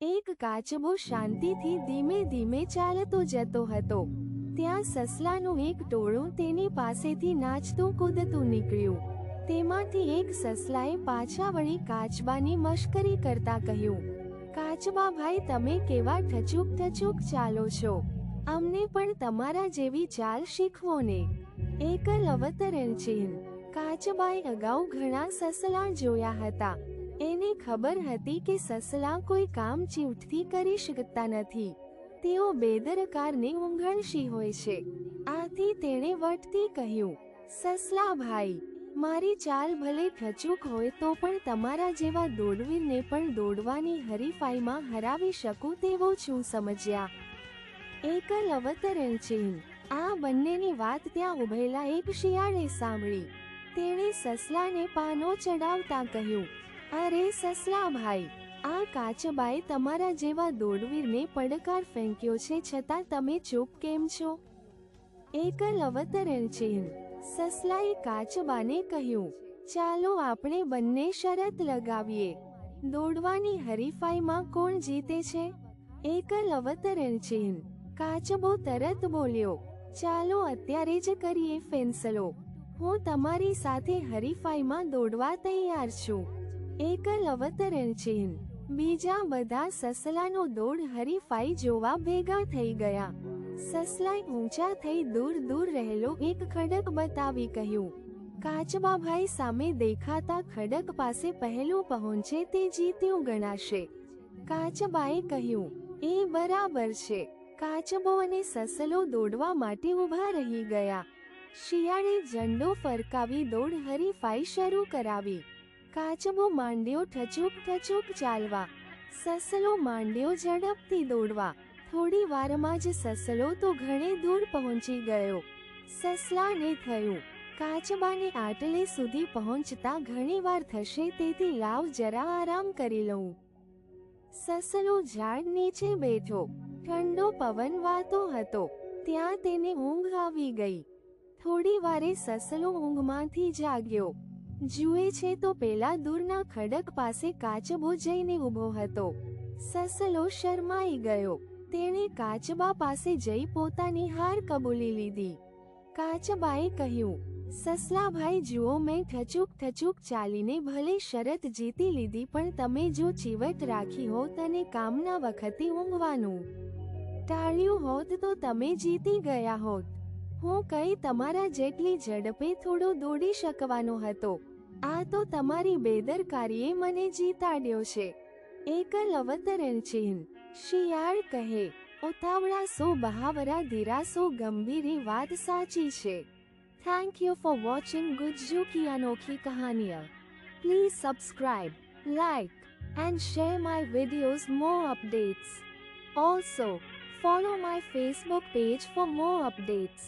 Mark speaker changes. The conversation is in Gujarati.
Speaker 1: એક કાચબો શાંતિથી ધીમે ધીમે ચાલતો જતો હતો. ત્યાં સસલાનું એક ટોળું તેની પાસેથી નાચતું કૂદતું નીકળ્યું. તેમાંથી એક સસલાએ પાછા વળી કાચબાની મશ્કરી કરતા કહ્યું, કાચબા ભાઈ, તમે કેવા ઠચુક ઠચુક ચાલો છો? અમને પણ તમારા જેવી ચાલ શીખવો ને. એકલ અવતરણ ચિહ્ન. કાચબાએ અગાઉ ઘણા સસલા જોયા હતા. એને ખબર હતી કે સસલા કોઈ કામ ચીવટથી કરી શકતા નથી. તેઓ બેદરકારને ઊંઘણશી હોય છે. આથી તેણે વટથી કહ્યું, સસલા ભાઈ, મારી ચાલ ભલે ખચૂક હોય તો પણ તમારા જેવા દોડવીરને પણ દોડવાની હરીફાઈમાં હરાવી શકું તેવો છું સમજ્યા. એકલ અવતરણ ચિહ્ન આ બંનેની વાત ત્યાં ઉભેલા એક શિયાળે સાંભળી. તેણે સસલાને પાનો ચડાવતા કહ્યું અરે સસલા ભાઈ, આ કાચબાએ તમારા જેવા દોડવીરને પડકાર ફેંક્યો છે છતાં તમે ચૂપ કેમ છો? એકલ અવતરણ છે. સસલાએ કાચબાને કહ્યું, ચાલો આપણે બંને શરત લગાવીએ. દોડવાની હરીફાઈમાં કોણ જીતે છે? એકલ અવતરણ ચિહ્ન કાચબો તરત બોલ્યો, ચાલો અત્યારે જ કરીએ ફેંસલો. હું તમારી સાથે હરીફાઈમાં દોડવા તૈયાર છું. એકલ અવતરણ ચિહ્ન બીજા બધા સસલાનો દોડ હરીફાઈ જોવા ભેગા થઈ ગયા. સસલાએ ઊંચા થઈ દૂર દૂર રહેલો એક ખડક બતાવી કહ્યું, કાચબાભાઈ સામે દેખાતા ખડક પાસે પહેલું પહોંચે તે જીત્યું ગણાશે. કાચબાએ કહ્યું, એ બરાબર છે. કાચબો અને સસલો દોડવા માટે ઊભા રહી ગયા. શિયાળે ઝંડો ફરકાવી દોડ હરીફાઈ શરૂ કરાવી. કાચબો માંડ્યો ઠચુક ઠચુક ચાલવા. સસલો માંડ્યો ઝડપથી દોડવા. થોડી વારમાં જ સસલો તો ઘણે દૂર પહોંચી ગયો. સસલાને થયું. કાચબાને આટલે સુધી પહોંચતા ઘણી વાર થશે તેથી લાવ જરા આરામ કરી લઉં. સસલો ઝાડ નીચે બેઠો. ઠંડો પવન વાતો હતો. ત્યાં તેને ઊંઘ આવી ગઈ. થોડી વારે સસલો ઊંઘમાંથી જાગ્યો. જુએ છે તો પેલા દૂરના ખડક પાસે કાચબો જઈને ઊભો હતો. સસલો શરમાઈ ગયો. તેણે કાચબા પાસે જઈ પોતાની હાર કબૂલી લીધી. કાચબાએ કહ્યું, સસલાભાઈ, જુઓ, મેં ઠચુક ઠચુક ચાલીને ભલે શરત જીતી લીધી, પણ તમે જો ચીવટ રાખી હોત અને કામના વખતે ઊંઘવાનું ટાળ્યું હોત તો તમે જીતી ગયા હોત. હું કઈ તમારા જેટલી ઝડપે થોડો દોડી શકવાનો હતો. આ તો તમારી બેદરકારીએ મને જીતાડ્યો છે. એકલ અવતરણ ચિહ્ન, શિયાળ કહે, ઉતાવળા સો, બહાવરા ધીરા સો, ગંભીરી વાત સાચી છે. Thank you for watching Gujju કી અનોખી કહાનિયા please subscribe like and share my videos more updates also follow my Facebook page for more updates.